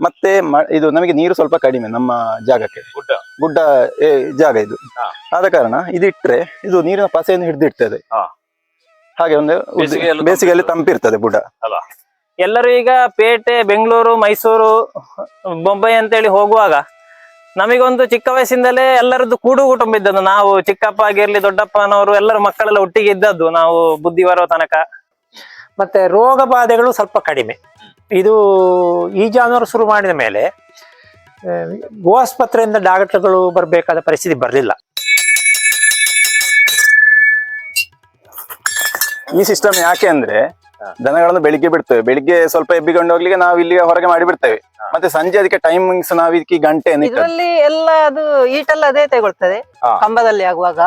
ಮತ್ತೆ ಮ- ಇದು ನಮಗೆ ನೀರು ಸ್ವಲ್ಪ ಕಡಿಮೆ ನಮ್ಮ ಜಾಗಕ್ಕೆ. ಗುಡ್ಡ. ಗುಡ್ಡ ಜಾಗ ಇದು. ಆದ ಕಾರಣ ಇದಿಟ್ರೆ ಇದು ನೀರಿನ ಪಸೆಯನ್ನು ಹಿಡಿದಿಡ್ತದೆ. ಹಾ. ಹಾಗೆ ಒಂದು ಬೇಸಿಗೆಯಲ್ಲೂ ಬೇಸಿಗೆಯಲ್ಲಿ ತಂಪಿರ್ತದೆ ಬುಡ ಅಲ್ಲ. ಎಲ್ಲರೂ ಈಗ ಪೇಟೆ ಬೆಂಗಳೂರು ಮೈಸೂರು ಬೊಂಬೈ ಅಂತೇಳಿ ಹೋಗುವಾಗ ನಮಗೊಂದು ಚಿಕ್ಕ ವಯಸ್ಸಿಂದಲೇ ಎಲ್ಲರದ್ದು ಕೂಡು ಕುಟುಂಬ ಇದ್ದದ್ದು. ನಾವು ಚಿಕ್ಕಪ್ಪ ಆಗಿರ್ಲಿ ದೊಡ್ಡಪ್ಪನವರು ಎಲ್ಲರ ಮಕ್ಕಳೆಲ್ಲ ಒಟ್ಟಿಗೆ ಇದ್ದದ್ದು. ನಾವು ಬುದ್ಧಿ ಬರೋ ತನಕ. ಮತ್ತೆ ರೋಗ ಬಾಧೆಗಳು ಸ್ವಲ್ಪ ಕಡಿಮೆ. ಇದು ಈ ಜಾನುವಾರು ಶುರು ಮಾಡಿದ ಮೇಲೆ ಗೋಸ್ಪತ್ರೆಯಿಂದ ಡಾಕ್ಟರ್ಗಳು ಬರಬೇಕಾದ ಪರಿಸ್ಥಿತಿ ಬರಲಿಲ್ಲ. ಈ ಸಿಸ್ಟಮ್ ಯಾಕೆ ಅಂದ್ರೆ ದನಗಳನ್ನು ಬೆಳಿಗ್ಗೆ ಬಿಡ್ತೇವೆ. ಬೆಳಿಗ್ಗೆ ಸ್ವಲ್ಪ ಎಬ್ಬಿಕೊಂಡು ಹೋಗ್ಲಿಕ್ಕೆ ನಾವು ಇಲ್ಲಿ ಹೊರಗೆ ಮಾಡಿ ಬಿಡ್ತೇವೆ. ಮತ್ತೆ ಸಂಜೆ ಅದಕ್ಕೆ ಟೈಮಿಂಗ್ಸ್ ನಾವು ಇದಕ್ಕೆ ಗಂಟೆ ಇದರಲ್ಲಿ ಎಲ್ಲ ಅದು ಈಟೆಲ್ಲ ಅದೇ ತಗೊಳ್ತದೆ. ಕಂಬದಲ್ಲಿ ಆಗುವಾಗ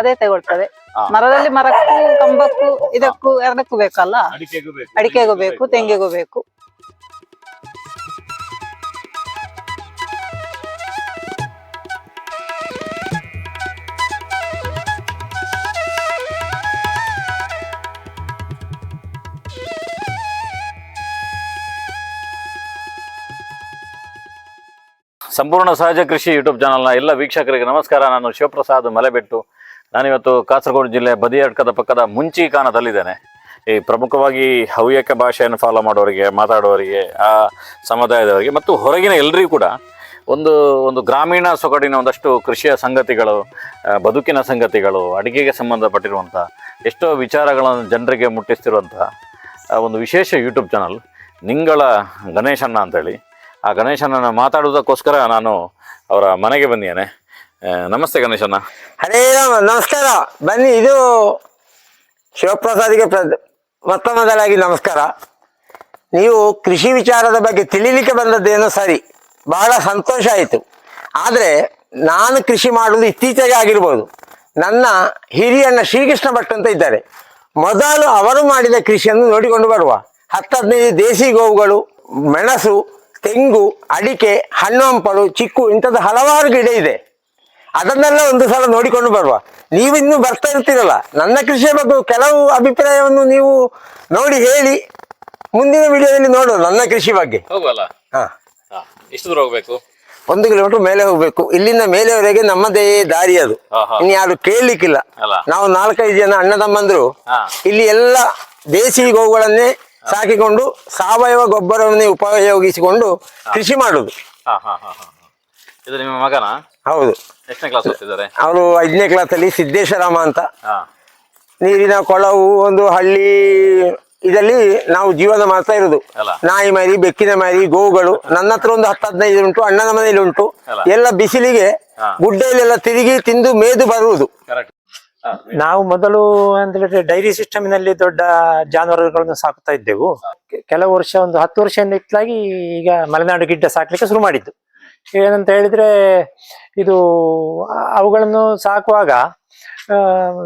ಅದೇ ತಗೊಳ್ತದೆ. ಮರದಲ್ಲಿ ಮರಕ್ಕೂ ಕಂಬಕ್ಕೂ ಇದಕ್ಕೂ ಎರಡಕ್ಕೂ ಬೇಕಲ್ಲ? ಅಡಿಕೆಗೂ ಬೇಕು. ಅಡಿಕೆಗೂ ಬೇಕು. ತೆಂಗಿಗೂ ಬೇಕು. ಸಂಪೂರ್ಣ ಸಹಜ ಕೃಷಿ ಯೂಟ್ಯೂಬ್ ಚಾನಲ್ನ ಎಲ್ಲ ವೀಕ್ಷಕರಿಗೆ ನಮಸ್ಕಾರ. ನಾನು ಶಿವಪ್ರಸಾದ್ ಮಲೆಬೆಟ್ಟು. ನಾನಿವತ್ತು ಕಾಸರಗೋಡು ಜಿಲ್ಲೆ ಬದಿಯಡ್ಕದ ಪಕ್ಕದ ಮುಂಚೀಕಾನದಲ್ಲಿದ್ದೇನೆ ಈ ಪ್ರಮುಖವಾಗಿ ಹವ್ಯಕ ಭಾಷೆಯನ್ನು ಫಾಲೋ ಮಾಡೋರಿಗೆ, ಮಾತಾಡೋರಿಗೆ, ಆ ಸಮುದಾಯದವರಿಗೆ ಮತ್ತು ಹೊರಗಿನ ಎಲ್ಲರಿಗೂ ಕೂಡ ಒಂದು ಒಂದು ಗ್ರಾಮೀಣ ಸೊಗಡಿನ ಒಂದಷ್ಟು ಕೃಷಿಯ ಸಂಗತಿಗಳು ಬದುಕಿನ ಸಂಗತಿಗಳು, ಅಡಿಗೆಗೆ ಸಂಬಂಧಪಟ್ಟಿರುವಂಥ ಎಷ್ಟೋ ವಿಚಾರಗಳನ್ನು ಜನರಿಗೆ ಮುಟ್ಟಿಸ್ತಿರುವಂಥ ಒಂದು ವಿಶೇಷ ಯೂಟ್ಯೂಬ್ ಚಾನಲ್ ನಿಂಗಳ ಗಣೇಶಣ್ಣ ಅಂತೇಳಿ. ಆ ಗಣೇಶನನ್ನು ಮಾತಾಡೋದಕ್ಕೋಸ್ಕರ ನಾನು ಅವರ ಮನೆಗೆ ಬಂದಿದ್ದೇನೆ. ನಮಸ್ತೆ ಗಣೇಶಣ್ಣ. ಹರೇ ರಾಮ, ನಮಸ್ಕಾರ. ಬನ್ನಿ, ಇದು ಶಿವಪ್ರಸಾದಿಗೆ ಪ್ರ ಮೊತ್ತ ಮೊದಲಾಗಿ ನಮಸ್ಕಾರ. ನೀವು ಕೃಷಿ ವಿಚಾರದ ಬಗ್ಗೆ ತಿಳಿಲಿಕ್ಕೆ ಬಂದದ್ದೇನೋ ಸರಿ. ಬಹಳ ಸಂತೋಷ ಆಯಿತು. ಆದರೆ ನಾನು ಕೃಷಿ ಮಾಡುವುದು ಇತ್ತೀಚೆಗೆ ಆಗಿರ್ಬೋದು. ನನ್ನ ಹಿರಿಯಣ್ಣ ಶ್ರೀಕೃಷ್ಣ ಭಟ್ ಅಂತ ಇದ್ದಾರೆ. ಮೊದಲು ಅವರು ಮಾಡಿದ ಕೃಷಿಯನ್ನು ನೋಡಿಕೊಂಡು ಬರುವ. ಹತ್ತು ಹದಿನೈದು ದೇಸಿ ಗೋವುಗಳು, ಮೆಣಸು, ತೆಂಗು, ಅಡಿಕೆ, ಹಣ್ಣು ಹಂಪಲು, ಚಿಕ್ಕು, ಇಂಥದ್ದು ಹಲವಾರು ಗಿಡ ಇದೆ. ಅದನ್ನೆಲ್ಲ ಒಂದು ಸಲ ನೋಡಿಕೊಂಡು ಬರುವ. ನೀವು ಇನ್ನು ಬರ್ತಾ ಇರ್ತೀರಲ್ಲ. ನನ್ನ ಕೃಷಿಯ ಬಗ್ಗೆ ಕೆಲವು ಅಭಿಪ್ರಾಯವನ್ನು ನೀವು ನೋಡಿ ಹೇಳಿ. ಮುಂದಿನ ವಿಡಿಯೋದಲ್ಲಿ ನೋಡುವ ನನ್ನ ಕೃಷಿ ಬಗ್ಗೆ. ಹೋಗುವಲ್ಲ? ಹಾ. ಎಷ್ಟು ದೂರ ಹೋಗ್ಬೇಕು? ಒಂದು ಕಿಲೋಮೀಟರ್ ಮೇಲೆ ಹೋಗ್ಬೇಕು. ಇಲ್ಲಿಂದ ಮೇಲೆವರೆಗೆ ನಮ್ಮದೇ ದಾರಿ ಅದು. ಇನ್ನು ಯಾರು ಕೇಳಲಿಕ್ಕಿಲ್ಲ. ನಾವು ನಾಲ್ಕೈದು ಜನ ಅಣ್ಣ ತಮ್ಮಂದ್ರು ಇಲ್ಲಿ ಎಲ್ಲ ದೇಸಿ ಗೋವುಗಳನ್ನೇ ಸಾಕಿಕೊಂಡು ಸಾವಯವ ಗೊಬ್ಬರವನ್ನೇ ಉಪಯೋಗಿಸಿಕೊಂಡು ಕೃಷಿ ಮಾಡುದು. ಇದು ನಿಮ್ಮ ಮಗನ? ಹೌದು. ಎಷ್ಟನೇ ಕ್ಲಾಸ್ ಓದ್ತಿದ್ದಾರೆ? ಅವರು ಐದನೇ ಕ್ಲಾಸಲ್ಲಿ ಸಿದ್ದೇಶ್ವರಾಮ ಅಂತ. ನೀರಿನ ಕೊಳವು ಒಂದು ಹಳ್ಳಿ ಇದರಲ್ಲಿ ನಾವು ಜೀವನ ಮಾಡ್ತಾ ಇರೋದು. ನಾಯಿ ಮರಿ ಬೆಕ್ಕಿನ ಮರಿ ಗೋವುಗಳು ನನ್ನ ಹತ್ರ ಒಂದು ಹತ್ತು ಹದಿನೈದು ಉಂಟು ಅಣ್ಣನ ಮನೆಯಲ್ಲಿ ಉಂಟು. ಎಲ್ಲ ಬಿಸಿಲಿಗೆ. ಗುಡ್ಡೆಯಲ್ಲೆಲ್ಲ ತಿರುಗಿ ತಿಂದು ಮೇದು ಬರುವುದು. ನಾವು ಮೊದಲು ಅಂತ ಹೇಳಿದ್ರೆ ಡೈರಿ ಸಿಸ್ಟಮ್ನಲ್ಲಿ ದೊಡ್ಡ ಜಾನುವಾರುಗಳನ್ನು ಸಾಕ್ತಾ ಇದ್ದೆವು. ಕೆಲವು ವರ್ಷ ಒಂದು ಹತ್ತು ವರ್ಷದಿಂದ ಇತ್ತಲಾಗಿ ಈಗ ಮಲೆನಾಡು ಗಿಡ್ಡ ಸಾಕ್ಲಿಕ್ಕೆ ಶುರು ಮಾಡಿದ್ದು. ಏನಂತ ಹೇಳಿದ್ರೆ ಇದು ಅವುಗಳನ್ನು ಸಾಕುವಾಗ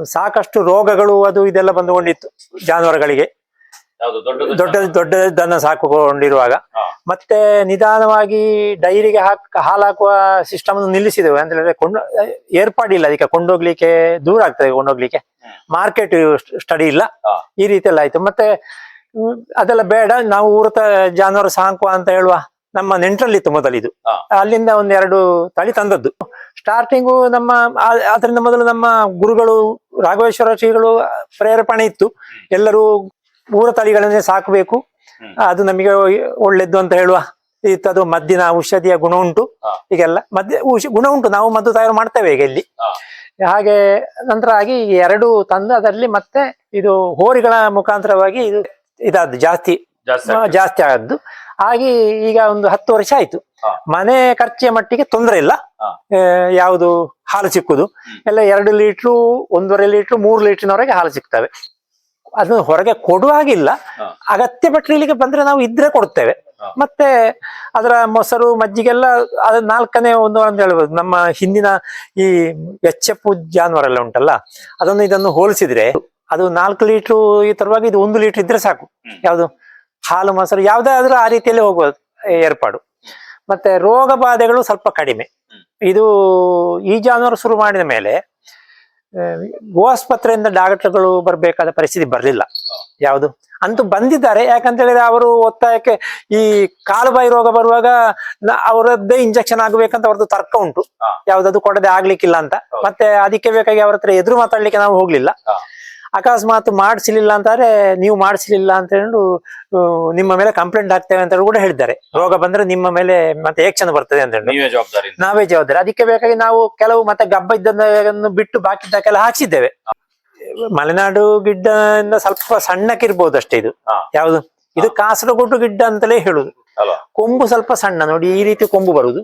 ಸಾಕಷ್ಟು ರೋಗಗಳು ಅದು ಇದೆಲ್ಲ ಬಂದುಕೊಂಡಿತ್ತು ಜಾನುವಾರುಗಳಿಗೆ. ದೊಡ್ಡ ದೊಡ್ಡ ದೊಡ್ಡದನ್ನ ಸಾಕುಕೊಂಡಿರುವಾಗ. ಮತ್ತೆ ನಿಧಾನವಾಗಿ ಡೈರಿಗೆ ಹಾಕ್ ಹಾಲಾಕುವ ಹಾಕುವ ಸಿಸ್ಟಮ್ ನಿಲ್ಲಿಸಿದೆವು. ಅಂತ ಹೇಳಿದ್ರೆ ಕೊಂಡು ಏರ್ಪಾಡಿಲ್ಲ ಅದಕ್ಕೆ ಕೊಂಡೋಗ್ಲಿಕ್ಕೆ ದೂರ ಆಗ್ತದೆ ಕೊಂಡೋಗ್ಲಿಕ್ಕೆ. ಮಾರ್ಕೆಟ್ ಸ್ಟಡಿ ಇಲ್ಲ. ಈ ರೀತಿ ಎಲ್ಲ ಆಯ್ತು. ಮತ್ತೆ ಅದೆಲ್ಲ ಬೇಡ ನಾವು ಊರತ ಜಾನುವಾರು ಸಾಕುವ ಅಂತ ಹೇಳುವ ನಮ್ಮ ನೆಂಟರಲ್ಲಿತ್ತು ಮೊದಲಿದು. ಅಲ್ಲಿಂದ ಒಂದೆರಡು ತಳಿ ತಂದದ್ದು. ಸ್ಟಾರ್ಟಿಂಗು ನಮ್ಮ ಅದರಿಂದ ಮೊದಲು ನಮ್ಮ ಗುರುಗಳು ರಾಘವೇಶ್ವರ ಶ್ರೀಗಳು ಪ್ರೇರೇಪಣೆ ಇತ್ತು. ಎಲ್ಲರೂ ಊರ ತಳಿಗಳನ್ನೇ ಸಾಕಬೇಕು. ಅದು ನಮಗೆ ಒಳ್ಳೆದ್ದು ಅಂತ ಹೇಳುವ ಇತ್ತು ಅದು ಮದ್ದಿನ ಔಷಧಿಯ ಗುಣ ಉಂಟು. ಈಗೆಲ್ಲ ಮದ್ಯ ಗುಣ ಉಂಟು. ನಾವು ಮದ್ದು ತಯಾರು ಮಾಡ್ತೇವೆ ಈಗ ಇಲ್ಲಿ. ಹಾಗೆ ನಂತರ ಆಗಿ ಎರಡು ತಂದು ಅದರಲ್ಲಿ ಮತ್ತೆ ಇದು ಹೋರಿಗಳ ಮುಖಾಂತರವಾಗಿ ಇದು ಇದಾದ್ದು ಜಾಸ್ತಿ. ಜಾಸ್ತಿ ಆದದ್ದು ಹಾಗೆ ಈಗ ಒಂದು ಹತ್ತು ವರ್ಷ ಆಯ್ತು. ಮನೆ ಖರ್ಚಿಯ ಮಟ್ಟಿಗೆ ತೊಂದರೆ ಇಲ್ಲ. ಯಾವುದು ಹಾಲು ಸಿಕ್ಕುದು. ಎಲ್ಲ ಎರಡು ಲೀಟ್ರು ಒಂದೂವರೆ ಲೀಟ್ರು ಮೂರು ಲೀಟ್ರಿನವರೆಗೆ ಹಾಲು ಸಿಗ್ತವೆ. ಅದನ್ನು ಹೊರಗೆ ಕೊಡುವಾಗಿಲ್ಲ ಹಾಗಿಲ್ಲ. ಅಗತ್ಯ ಪಟ್ಟರೆ ಬಂದ್ರೆ ನಾವು ಇದ್ರೆ ಕೊಡ್ತೇವೆ. ಮತ್ತೆ ಅದರ ಮೊಸರು ಮಜ್ಜಿಗೆಲ್ಲ ಅದು ನಾಲ್ಕನೇ ಒಂದು ಅಂತ ಹೇಳ್ಬೋದು. ನಮ್ಮ ಹಿಂದಿನ ಈ ಎಚ್ಚಪ್ಪು ಜಾನುವಾರೆಲ್ಲ ಉಂಟಲ್ಲ ಅದನ್ನು ಇದನ್ನು ಹೋಲಿಸಿದ್ರೆ ಅದು ನಾಲ್ಕು ಲೀಟ್ರು ಈ ತರವಾಗಿ ಇದು ಒಂದು ಲೀಟರ್ ಇದ್ರೆ ಸಾಕು. ಯಾವುದು? ಹಾಲು ಮೊಸರು ಯಾವ್ದಾದ್ರೂ ಆ ರೀತಿಯಲ್ಲಿ ಹೋಗ್ಬೋದು ಏರ್ಪಾಡು. ಮತ್ತೆ ರೋಗ ಬಾಧೆಗಳು ಸ್ವಲ್ಪ ಕಡಿಮೆ. ಇದು ಈ ಜಾನುವಾರು ಶುರು ಮಾಡಿದ ಮೇಲೆ ಗೋಸ್ಪತ್ರೆಯಿಂದ ಡಾಕ್ಟರ್ಗಳು ಬರಬೇಕಾದ ಪರಿಸ್ಥಿತಿ ಬರಲಿಲ್ಲ. ಯಾವುದು? ಅಂತೂ ಬಂದಿದ್ದಾರೆ. ಯಾಕಂತ ಹೇಳಿದ್ರೆ ಅವರು ಒತ್ತಾಯಕ್ಕೆ ಈ ಕಾಲುಬಾಯಿ ರೋಗ ಬರುವಾಗ ಅವರದ್ದೇ ಇಂಜೆಕ್ಷನ್ ಆಗ್ಬೇಕಂತ ಅವ್ರದ್ದು ತರ್ಕ ಉಂಟು. ಯಾವ್ದಾದ್ರು ಯಾವ್ದದು ಕೊಡದೆ ಆಗ್ಲಿಕ್ಕಿಲ್ಲ ಅಂತ. ಮತ್ತೆ ಅದಕ್ಕೆ ಬೇಕಾಗಿ ಅವ್ರ ಹತ್ರ ಎದುರು ಮಾತಾಡ್ಲಿಕ್ಕೆ ನಾವು ಹೋಗ್ಲಿಲ್ಲ. ಅಕಸ್ಮಾತ್ ಮಾಡಿಸಲಿಲ್ಲ ಅಂತಾರೆ ನೀವು ಮಾಡಿಸಲಿಲ್ಲ ಅಂತ ಹೇಳಿ ನಿಮ್ಮ ಮೇಲೆ ಕಂಪ್ಲೇಂಟ್ ಆಗ್ತೇವೆ ಅಂತ ಕೂಡ ಹೇಳಿದ್ದಾರೆ. ರೋಗ ಬಂದ್ರೆ ನಿಮ್ಮ ಮೇಲೆ ಮತ್ತೆ ಏಕ್ಷನ್ ಬರ್ತದೆ ಅಂತ ಹೇಳಿ ನೀವೇ ಜವಾಬ್ದಾರಿ ನಾವೇ ಜವಾಬ್ದಾರಿ. ಅದಕ್ಕೆ ಬೇಕಾಗಿ ನಾವು ಕೆಲವು ಮತ್ತೆ ಗಬ್ಬ ಇದ್ದನ್ನು ಬಿಟ್ಟು ಬಾಕಿದ್ದಕ್ಕೆಲ್ಲ ಹಾಕ್ಸಿದ್ದೇವೆ. ಮಲೆನಾಡು ಗಿಡ್ಡ ಸ್ವಲ್ಪ ಸಣ್ಣಕ್ಕಿರ್ಬೋದು ಅಷ್ಟೇ ಇದು. ಯಾವುದು? ಇದು ಕಾಸರಗೋಡು ಗಿಡ್ಡ ಅಂತಲೇ ಹೇಳುದು. ಕೊಂಬು ಸ್ವಲ್ಪ ಸಣ್ಣ ನೋಡಿ ಈ ರೀತಿ ಕೊಂಬು ಬರುದು.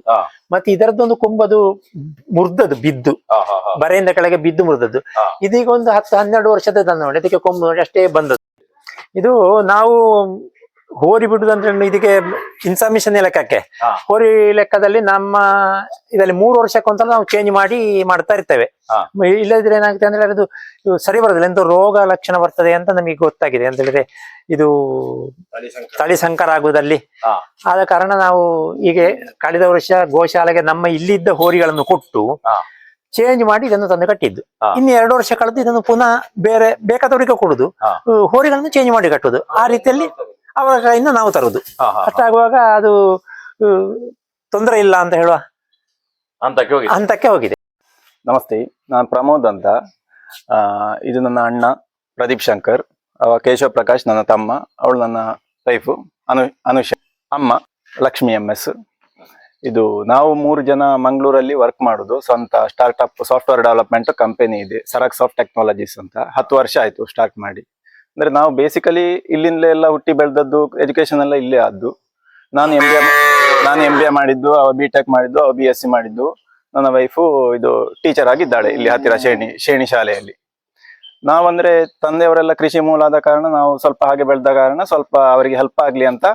ಮತ್ತೆ ಇದರದ್ದೊಂದು ಕೊಂಬದು ಮುರ್ದದ್ದು ಬಿದ್ದು. ಬರೆಯಿಂದ ಕೆಳಗೆ ಬಿದ್ದು ಮುರಿದದ್ದು. ಇದೀಗ ಒಂದು ಹತ್ತು ಹನ್ನೆರಡು ವರ್ಷದ ನೋಡಿ ಅದಕ್ಕೆ ಕೊಂಬು ನೋಡಿ ಅಷ್ಟೇ ಬಂದದ್ದು. ಇದು ನಾವು ಹೋರಿ ಬಿಡುದಂದ್ರೆ ಇದಕ್ಕೆ ಇನ್ಫಾರ್ಮೇಶನ್ ಲೆಕ್ಕಕ್ಕೆ. ಹೋರಿ ಲೆಕ್ಕದಲ್ಲಿ ನಮ್ಮ ಇದರಲ್ಲಿ ಮೂರು ವರ್ಷಕ್ಕೊಂದ್ಸಲ ನಾವು ಚೇಂಜ್ ಮಾಡಿ ಮಾಡ್ತಾ ಇರ್ತೇವೆ. ಇಲ್ಲದ್ರೆ ಇಲ್ಲದಿದ್ರೆ ಏನಾಗುತ್ತೆ ಅಂದ್ರೆ ಅದು ಸರಿ ಬರೋದಿಲ್ಲ. ಎಂತ ರೋಗ ಲಕ್ಷಣ ಬರ್ತದೆ ಅಂತ ನಮಗೆ ಗೊತ್ತಾಗಿದೆ. ಅಂತ ಹೇಳಿದ್ರೆ ಇದು ತಳಿ ಸಂಕರ. ಆಗುವುದಲ್ಲಿ. ಆದ ಕಾರಣ ನಾವು ಈಗ ಕಳೆದ ವರ್ಷ ಗೋಶಾಲೆಗೆ ನಮ್ಮ ಇಲ್ಲಿದ್ದ ಹೋರಿಗಳನ್ನು ಕೊಟ್ಟು ಚೇಂಜ್ ಮಾಡಿ ಇದನ್ನು ತಂದು ಕಟ್ಟಿದ್ದು. ಇನ್ನು ಎರಡು ವರ್ಷ ಕಳೆದು ಇದನ್ನು ಪುನಃ ಬೇರೆ ಬೇಕಾದವರಿಗೆ ಕೊಡುದು. ಹೋರಿಗಳನ್ನು ಚೇಂಜ್ ಮಾಡಿ ಕಟ್ಟುದು ಆ ರೀತಿಯಲ್ಲಿ ಅವರ ಕೈಯಿಂದ ನಾವು ತರುವುದು. ಅಷ್ಟಾಗುವಾಗ ಅದು ತೊಂದರೆ ಇಲ್ಲ ಅಂತ ಹೇಳುವ ಹಂತಕ್ಕೆ ಹೋಗಿ ಹಂತಕ್ಕೆ ಹೋಗಿದೆ. ನಮಸ್ತೆ ನಾನು ಪ್ರಮೋದ್ ಅಂತ. ಇದು ನನ್ನ ಅಣ್ಣ ಪ್ರದೀಪ್ ಶಂಕರ್. ಅವ ಕೇಶವ ಪ್ರಕಾಶ್ ನನ್ನ ತಮ್ಮ. ಅವಳು ನನ್ನ ವೈಫು ಅನು ಅನುಷ. ಅಮ್ಮ ಲಕ್ಷ್ಮಿ ಎಂ ಎಸ್ ಇದು ನಾವು ಮೂರು ಜನ ಮಂಗಳೂರಲ್ಲಿ ವರ್ಕ್ ಮಾಡೋದು. ಸ್ವಂತ ಸ್ಟಾರ್ಟ್ಅಪ್ ಸಾಫ್ಟ್ವೇರ್ ಡೆವಲಪ್ಮೆಂಟ್ ಕಂಪನಿ ಇದೆ. ಸರಕ್ ಸಾಫ್ಟ್ ಟೆಕ್ನಾಲಜೀಸ್ ಅಂತ. ಹತ್ತು ವರ್ಷ ಆಯಿತು ಸ್ಟಾರ್ಟ್ ಮಾಡಿ. ಅಂದ್ರೆ ನಾವು ಬೇಸಿಕಲಿ ಇಲ್ಲಿಂದಲೇ ಎಲ್ಲ ಹುಟ್ಟಿ ಬೆಳೆದದ್ದು ಎಜುಕೇಶನ್ ಎಲ್ಲ ಇಲ್ಲೇ ಆದ್ದು. ನಾನು ಎಂ ಬಿ ಎ ನಾನು ಎಂ ಬಿ ಎ ಮಾಡಿದ್ದು, ಅವ ಬಿ ಟೆಕ್ ಮಾಡಿದ್ದು, ಅವ ಬಿ ಎಸ್ ಸಿ ಮಾಡಿದ್ದು. ನನ್ನ ವೈಫು ಇದು ಟೀಚರ್ ಆಗಿದ್ದಾಳೆ ಇಲ್ಲಿ ಹತ್ತಿರ ಶ್ರೇಣಿ ಶೇಣಿ ಶಾಲೆಯಲ್ಲಿ. ನಾವಂದ್ರೆ ತಂದೆಯವರೆಲ್ಲ ಕೃಷಿ ಮೂಲ ಆದ ಕಾರಣ ನಾವು ಸ್ವಲ್ಪ ಹಾಗೆ ಬೆಳೆದ ಕಾರಣ ಸ್ವಲ್ಪ ಅವರಿಗೆ ಹೆಲ್ಪ್ ಆಗ್ಲಿ ಅಂತ